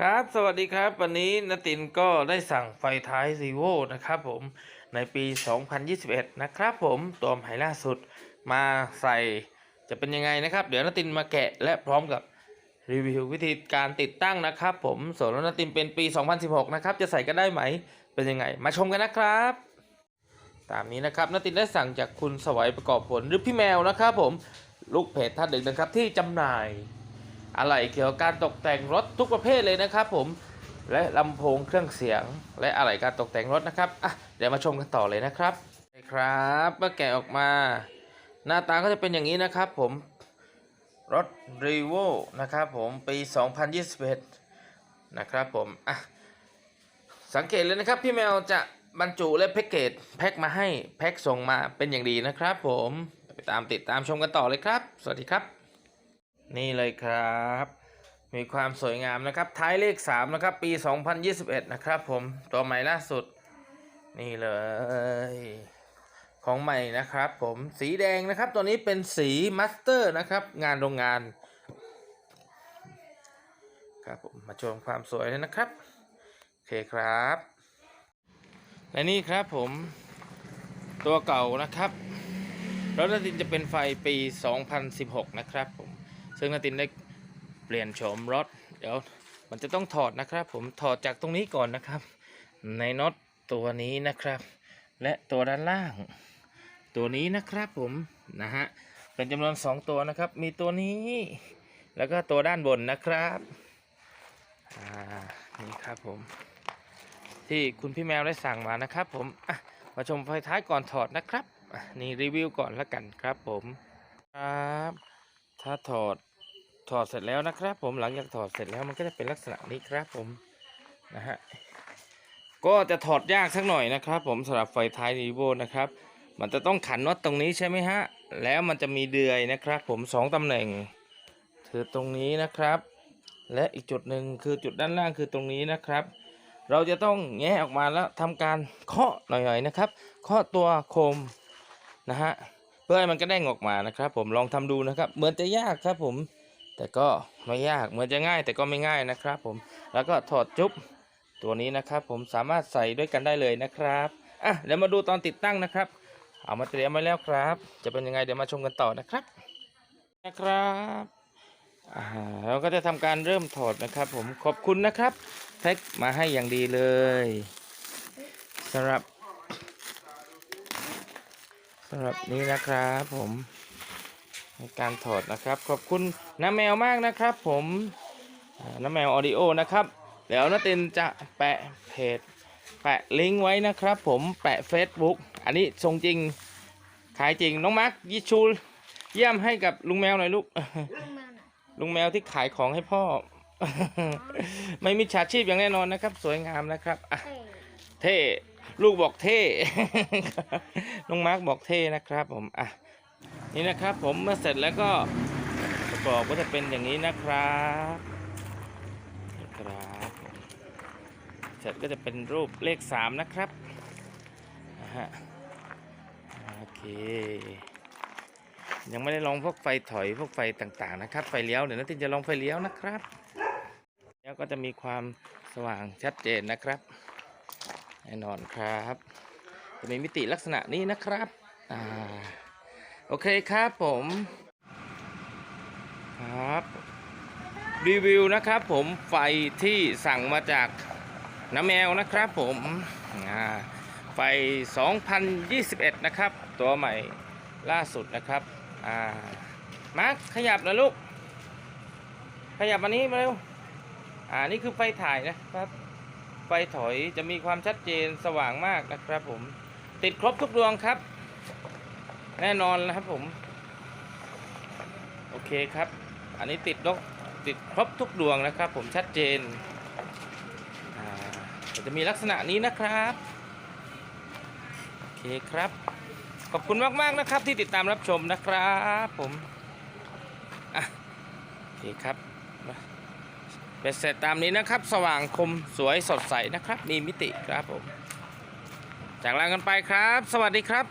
ครับ สวัสดีครับ วันนี้นตินก็ได้สั่งไฟท้ายซีโวนะครับผมในปี 2021 นะครับผมตัวใหม่ล่าสุดมาใส่จะเป็นยังไงนะครับ เดี๋ยวนตินมาแกะและพร้อมกับรีวิววิธีการติดตั้งนะครับผมส่วนนตินเป็นปี 2016 นะครับ จะใส่กันได้ไหมเป็นยังไง มาชมกันนะครับ ตามนี้นะครับนตินได้สั่งจากคุณสวัยประกอบผลหรือพี่แมวนะครับผมลูกเพจท่านหนึ่งนะครับที่จำหน่าย อะไรเกี่ยวกับการตกแต่งรถทุกประเภทเลยนะครับผมและลำโพงเครื่องเสียง และอะไรการตกแต่งรถนะครับอะเดี๋ยวมาชมกันต่อเลยนะครับครับเมื่อแกะออกมา หน้าตาก็จะเป็นอย่างนี้นะครับผมรถ r e v o นะครับผมปี 2021 นะครับผมอะสังเกตเลยนะครับ พี่แมวจะบรรจุและแพ็กเกจแพ็คมาให้แพ็คส่งมาเป็นอย่างดีนะครับผมไปตามติดตามชมกันต่อเลยครับ สวัสดีครับ นี่เลยครับ มีความสวยงามนะครับ ท้ายเลข 3 นะครับ ปี 2021 นะครับผม ตัวใหม่ล่าสุด นี่เลย ของใหม่นะครับผม สีแดงนะครับ ตัวนี้เป็นสีมัสเตอร์นะครับ งานโรงงาน ครับผม มาชมความสวยเลยนะครับ โอเคครับ และนี่ครับผม ตัวเก่านะครับรถตินจะเป็นไฟปี 2016 นะครับผม ซึ่งนาตินได้เปลี่ยนโฉมรถเดี๋ยวมันจะต้องถอดนะครับ ผมถอดจากตรงนี้ก่อนนะครับ ในน็อตตัวนี้นะครับ และตัวด้านล่าง ตัวนี้นะครับผมนะฮะเป็นจำนวน 2 ตัวนะครับ มีตัวนี้แล้วก็ตัวด้านบนนะครับอ่านี่ครับผม ที่คุณพี่แมวได้สั่งมานะครับ ผมอะมาชมไฟท้ายก่อนถอดนะครับนี่รีวิวก่อนแล้วกันครับผมครับ ถ้าถอดถอดเสร็จแล้วนะครับ ผมหลังจากถอดเสร็จแล้วมันก็จะเป็นลักษณะนี้ครับผมนะฮะก็จะถอดยากสักหน่อยนะครับ ผมสำหรับไฟท้ายรีโวนะครับ มันจะต้องขันน็อตตรงนี้ใช่ไหมฮะแล้วมันจะมีเดือยนะครับ ผมสองตำแหน่งคือตรงนี้นะครับ และอีกจุดหนึ่งคือจุดด้านล่างคือตรงนี้นะครับ เราจะต้องแงะออกมาแล้วทำการเคาะหน่อยๆนะครับเคาะตัวโคมนะฮะ เพื่อให้มันกระเด้งออกมานะครับ ผมลองทำดูนะครับ เหมือนจะยากครับผม แต่ก็ไม่ยากเหมือนจะง่าย แต่ก็ไม่ง่ายนะครับ ผมแล้วก็ถอดจุ๊บตัวนี้นะครับ ผมสามารถใส่ด้วยกันได้เลยนะครับอะเดี๋ยวมาดูตอนติดตั้งนะครับ เอามาเตรียมไว้แล้วครับ จะเป็นยังไงเดี๋ยวมาชมกันต่อนะครับนะครับอ่าเราก็จะทำการเริ่มถอดนะครับ ผมขอบคุณนะครับแพ็คมาให้อย่างดีเลยสำหรับำหรับนี้นะครับผมในการถอดนะครับ ขอบคุณน้าแมวมากนะครับผมอ่าน้าแมวออดิโอนะครับเดี๋ยวน้าตินจะแปะเพจแปะลิงก์ไว้นะครับผมแปะ Facebook อันนี้ทรงจริงขายจริงน้องมาร์คยิชูเยี่ยมให้กับลุงแมวหน่อยลูกลุงแมวน่ะลุงแมวที่ขายของให้พ่อ ไม่มีฉาชีพอย่างแน่นอนนะครับ สวยงามนะครับอะเอ้ยเท่ ลูกบอกเท่ลุงมาร์คบอกเท่นะครับผม อะ นี่นะครับผมเมื่อเสร็จแล้วก็ประกอบก็จะเป็นอย่างนี้นะครับครับเสร็จก็จะเป็นรูปเลขสามนะครับฮะโอเค ยังไม่ได้ลองพวกไฟถอยพวกไฟต่างๆนะครับ ไฟเลี้ยวเดี๋ยวนัตินจะลองไฟเลี้ยวนะครับ แล้วก็จะมีความสว่างชัดเจนนะครับ แน่นอนครับจะมีมิติลักษณะนี้นะครับอ่าโอเคครับผมครับ รีวิวนะครับผมไฟที่สั่งมาจากน้าแมวนะครับผมอ่าไฟ 2021 นะครับ ตัวใหม่ล่าสุดนะครับอ่ามาร์คขยับนะลูก ขยับมานี้มาเร็วอ่านี่คือไฟถ่ายนะครับ ไฟถอยจะมีความชัดเจนสว่างมากนะครับผม ติดครบทุกดวงครับ แน่นอนนะครับผม โอเคครับ อันนี้ติดดกติดครบทุกดวงนะครับ ผมชัดเจนจะมีลักษณะนี้นะครับ โอเคครับ ขอบคุณมาก ๆ นะครับที่ติดตามรับชมนะครับผม อะ โอเคครับ เป็นเสร็จตามนี้นะครับ สว่างคมสวยสดใสนะครับ มีมิติครับผม จากลากันไปครับ สวัสดีครับ